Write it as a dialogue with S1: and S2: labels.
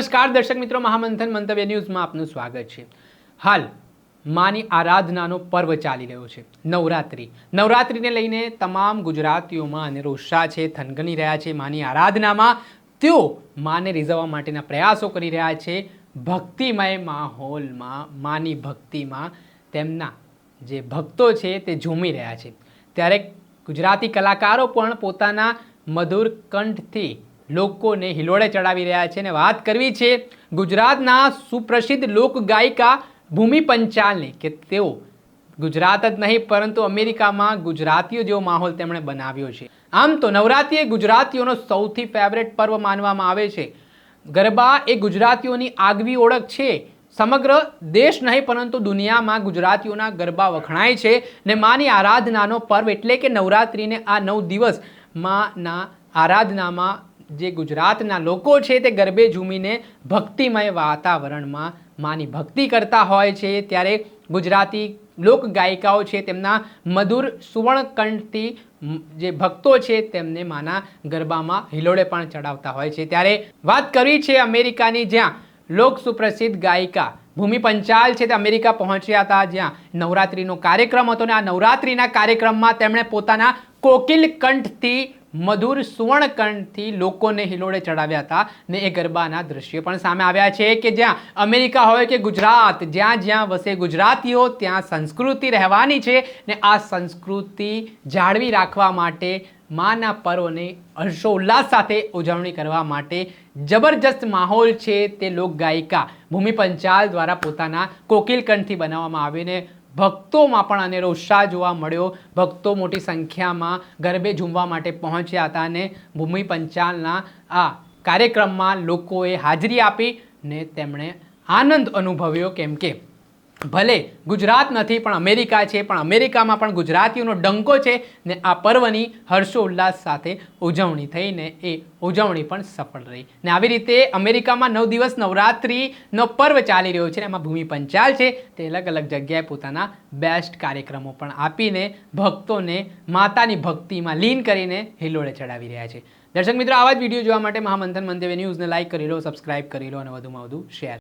S1: નમસ્કાર, દર્શક મિત્રો, મહામંથન મંતવ્ય ન્યૂઝમાં આપનું સ્વાગત છે. હાલ, માની આરાધનાનો પર્વ ચાલી રહ્યો છે, નવરાત્રિ. નવરાત્રિને લઈને તમામ ગુજરાતીઓમાં અને રોષા છે, થનગની રહ્યા છે. માની આરાધનામાં તેઓ માને રીઝવવા માટેના પ્રયાસો કરી રહ્યા છે. ભક્તિમય માહોલમાં, માની ભક્તિમાં તેમના જે ભક્તો છે તે ઝૂમી રહ્યા છે. ત્યારે ગુજરાતી કલાકારો પણ પોતાના મધુર કંઠથી લોકોને હિલોળે ચડાવી રહ્યા છે અને વાત કરવી છે ગુજરાતના સુપ્રસિદ્ધ લોકગાયિકા ભૂમિ પંચાલની, કે તેઓ ગુજરાત જ નહીં, પરંતુ અમેરિકામાં ગુજરાતીઓ જેવો માહોલ તેમણે બનાવ્યો છે. આમ તો નવરાત્રિ એ ગુજરાતીઓનો સૌથી ફેવરેટ પર્વ માનવામાં આવે છે. ગરબા એ ગુજરાતીઓની આગવી ઓળખ છે. સમગ્ર દેશ નહીં, પરંતુ દુનિયામાં ગુજરાતીઓના ગરબા વખણાય છે ને માની આરાધનાનો પર્વ એટલે કે નવરાત્રિને આ નવ દિવસ માના આરાધનામાં જે ગુજરાતના લોકો છે તે ગરબે ઝૂમીને ભક્તિમય વાતાવરણમાં માની ભક્તિ કરતા હોય છે, ત્યારે ગુજરાતી લોક ગાયિકાઓ છે તેમના મધુર સુવર્ણકંઠથી જે ભક્તો છે તેમને માના ગરબામાં હિલોળે પણ ચડાવતા હોય છે. ત્યારે વાત કરવી છે અમેરિકાની, જ્યાં લોક સુપ્રસિદ્ધ ગાયિકા ભૂમિ પંચાલ છે તે અમેરિકા પહોંચ્યા હતા, જ્યાં નવરાત્રિનો કાર્યક્રમ હતો ને આ નવરાત્રિના કાર્યક્રમમાં તેમણે પોતાના કોકિલ કંઠથી મધુર સુવર્ણ કંઠથી લોકોને હિલોળે ચડાવ્યા હતા ને એ ગરબાના દ્રશ્યો પણ સામે આવ્યા છે કે જ્યાં અમેરિકા હોય કે ગુજરાત, જ્યાં જ્યાં વસે ગુજરાતીઓ, ત્યાં સંસ્કૃતિ રહેવાની છે ને આ સંસ્કૃતિ જાળવી રાખવા માટે માના પર્વને હર્ષોલ્લાસ સાથે ઉજવણી કરવા માટે જબરજસ્ત માહોલ છે તે લોક ગાયિકા ભૂમિ પંચાલ દ્વારા પોતાના કોકિલ કંઠથી બનાવવામાં આવીને ભક્તોમાં પણ અનેરો ઉત્સાહ જોવા મળ્યો. ભક્તો મોટી સંખ્યામાં ગરબે ઝૂમવા માટે પહોંચ્યા હતા અને ભૂમિ પંચાલના આ કાર્યક્રમમાં લોકોએ હાજરી આપી ને તેમણે આનંદ અનુભવ્યો. કેમ કે ભલે ગુજરાત નથી, પણ અમેરિકા છે, પણ અમેરિકામાં પણ ગુજરાતીઓનો ડંકો છે ને આ પર્વની હર્ષોલ્લાસ સાથે ઉજવણી થઈને એ ઉજવણી પણ સફળ રહી. ને આવી રીતે અમેરિકામાં નવ દિવસ નવરાત્રિનો પર્વ ચાલી રહ્યો છે ને એમાં ભૂમિ પંચાલ છે, તે અલગ અલગ જગ્યાએ પોતાના બેસ્ટ કાર્યક્રમો પણ આપીને ભક્તોને માતાની ભક્તિમાં લીન કરીને હિલોળે ચડાવી રહ્યા છે. દર્શક મિત્રો, આવા જ વીડિયો જોવા માટે મહામંથન મંતવ્ય ન્યૂઝને લાઇક કરી લો, સબસ્ક્રાઇબ કરી લો અને વધુમાં વધુ શેર